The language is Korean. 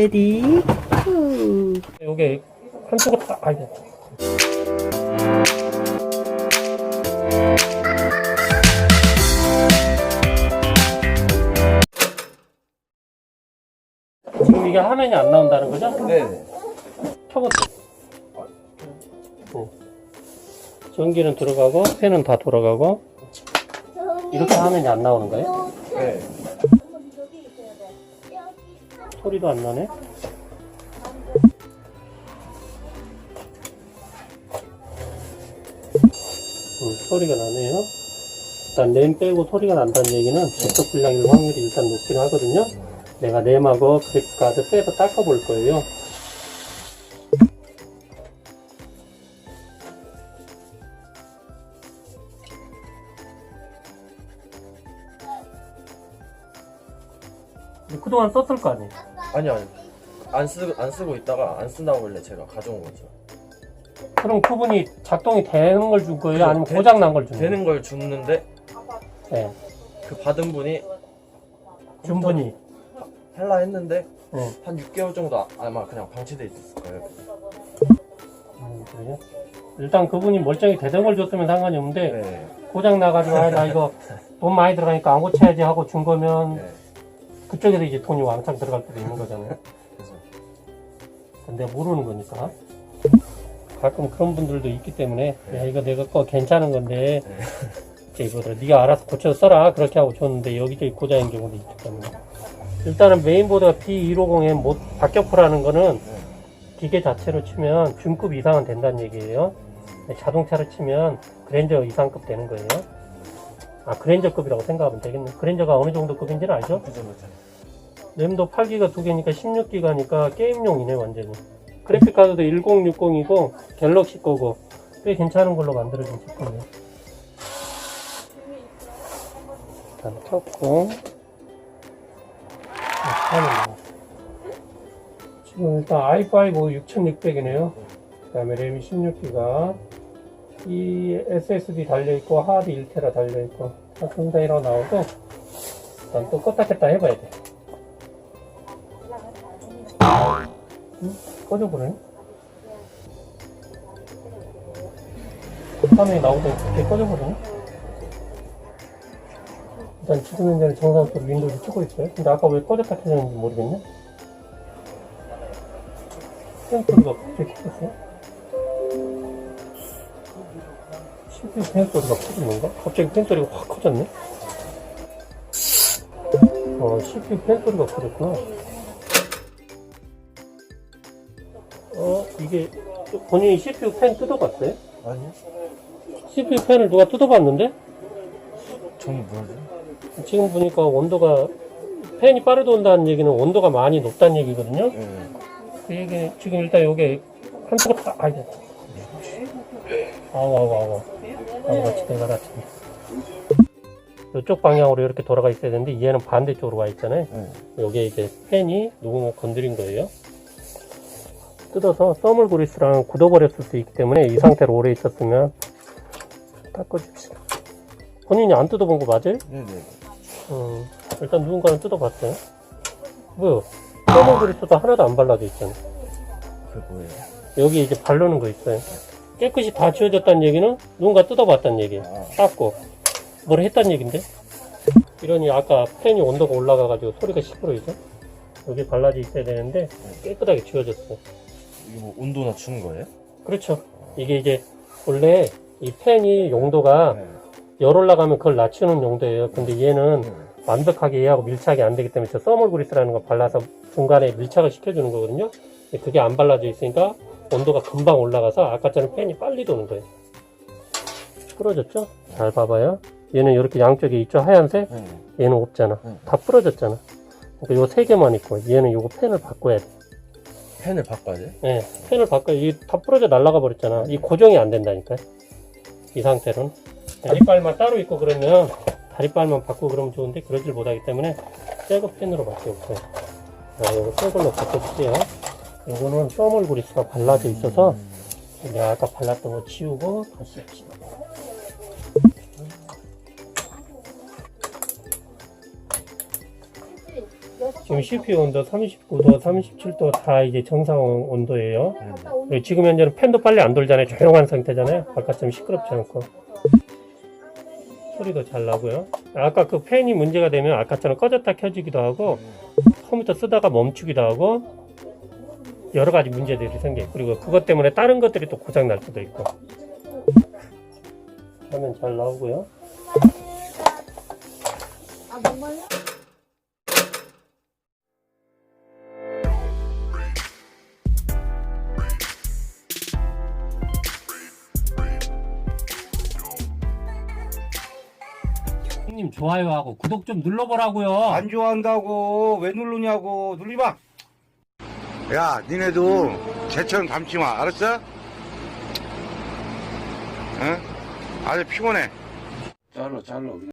레디 후. 요게 한쪽으로 딱 아이고 지금 이게 화면이 안 나온다는 거죠? 네. 켜보세요 어. 전기는 들어가고 팬은 다 돌아가고 이렇게 화면이 안 나오는 거예요? 네. 소리도 안 나네. 음, 소리가 나네요. 일단 램 빼고 소리가 난다는 얘기는 접속 불량일 확률이 일단 높긴 하거든요. 내가 램하고 그래픽 카드 빼서 닦아볼 거예요. 그동안 썼을 거 아니에요? 아니요, 아니요. 안 쓰, 안 쓰고 있다가 안 쓴다고 원래 제가 가져온 거죠. 그럼 그분이 작동이 되는 걸 준 거예요? 그죠. 아니면 되- 고장 난 걸 준 거예요? 되는 걸 줬는데 네. 그 받은 분이 준 분이. 할라 했는데 네. 한 6개월 정도 아- 아마 그냥 방치돼 있었을 거예요. 음, 그래요? 일단 그분이 멀쩡히 되던 걸 줬으면 상관이 없는데 네. 고장 나가지고 아, 나 이거 돈 많이 들어가니까 안 고쳐야지 하고 준 거면 네. 그쪽에서 이제 돈이 왕창 들어갈 때도 있는 거잖아요. 그래서 근데 모르는 거니까. 가끔 그런 분들도 있기 때문에 야 이거 내가 거 괜찮은 건데 네. 이거를 네가 알아서 고쳐 써라 그렇게 하고 줬는데 여기저기 고장인 경우도 있기 때문에 일단은 메인보드가 B150에 못 박격포라는 거는 네. 기계 자체로 치면 중급 이상은 된다는 얘기예요. 자동차로 치면 그랜저 이상급 되는 거예요. 아 그랜저급이라고 생각하면 되겠네. 그랜저가 어느 정도 급인지는 알죠? 그 정도 돼요. 램도 8기가 두 개니까 16기가니까 게임용이네 완전히. 그래픽 카드도 1060이고 갤럭시 거고 꽤 괜찮은 걸로 만들어진 제품이에요. 일단 켰고 하는 지금 일단 i5 6600이네요. 그 다음에 램이 16기가 이 SSD 달려있고 하드 1테라 달려있고 다 상당히로 나오고 일단 또 껐다 켰다 해봐야 돼. 응? 꺼져버리네? 화면이 나오더니 갑자기 꺼져버리네? 일단 지금 현재는 정상적으로 윈도우를 켜고 있어요. 근데 아까 왜 꺼졌다 켜졌는지 모르겠네? 팬 소리가 갑자기 켜졌어요? CPU 팬 소리가 커진 건가? 갑자기 팬 소리가 확 커졌네? 어, CPU 팬 소리가 커졌구나. 어, 이게 본인이 CPU 팬 뜯어봤어요? 아니요? CPU 팬을 누가 뜯어봤는데? 저는 뭐지? 지금 보니까 온도가 팬이 빠르게 온다는 얘기는 온도가 많이 높다는 얘기거든요. 네. 그 얘기 지금 일단 요게 한쪽으로 딱 아이고 아우 아우 아우 아우 같이 대가라 이쪽 방향으로 이렇게 돌아가 있어야 되는데 얘는 반대쪽으로 와 있잖아요. 네. 요게 이제 팬이 누군가 건드린 거예요. 뜯어서 써물 그리스랑 굳어버렸을 수 있기 때문에 이 상태로 오래 있었으면 닦아줍시다. 본인이 안 뜯어본 거 맞아요? 네네. 음, 일단 누군가는 뜯어봤어요. 뭐요? 써물 그리스도 하나도 안 발라져 있잖아요. 그게 뭐예요? 여기 이제 바르는 거 있어요. 깨끗이 다 지워졌다는 얘기는 누군가 뜯어봤다는 얘기예요. 아, 닦고 뭘 했다는 얘긴데 이러니 아까 팬이 온도가 올라가가지고 소리가 시끄러워져. 여기 발라져 있어야 되는데 깨끗하게 지워졌어. 이거 뭐 온도 낮추는 거예요? 그렇죠. 이게 이제 원래 이 팬이 용도가 네. 열 올라가면 그걸 낮추는 용도예요. 근데 얘는 네. 완벽하게 얘하고 밀착이 안 되기 때문에 저 써멀 그리스라는 거 발라서 중간에 밀착을 시켜주는 거거든요. 그게 안 발라져 있으니까 온도가 금방 올라가서 아까처럼 팬이 빨리 도는 거예요. 부러졌죠? 잘 봐봐요. 얘는 이렇게 양쪽에 있죠? 하얀색? 네. 얘는 없잖아. 네. 다 부러졌잖아. 그러니까 요세 개만 있고 얘는 요거 팬을 바꿔야 돼. 펜을 바꿔야 돼? 네, 펜을 바꿔. 이게 다 부러져 날아가 버렸잖아. 이 고정이 안 된다니까. 이 상태로는. 다리빨만 따로 있고 그러면 다리빨만 바꾸고 그러면 좋은데 그러질 못하기 때문에 새거 펜으로 바뀌었어요. 자, 요거 새 걸로 바꿔줄게요. 요거는 써멀 그리스가 발라져 있어서 내가 아까 발랐던 거 지우고 다시 합시다. 지금 CPU 온도 39도, 37도 다 이제 정상 온도예요. 그리고 지금 현재는 팬도 빨리 안 돌잖아요. 조용한 상태잖아요. 아까처럼 시끄럽지 않고. 소리도 잘 나고요. 아까 그 팬이 문제가 되면 아까처럼 꺼졌다 켜지기도 하고 컴퓨터 쓰다가 멈추기도 하고 여러 가지 문제들이 생겨요. 그리고 그것 때문에 다른 것들이 또 고장 날 수도 있고. 화면 잘 나오고요. 아 정말요? 형님 좋아요하고 구독 좀 눌러보라고요. 안 좋아한다고 왜 누르냐고 눌리 마. 야, 니네도 쟤처럼 닮지 마, 알았어? 응? 아주 피곤해. 잘라 잘라.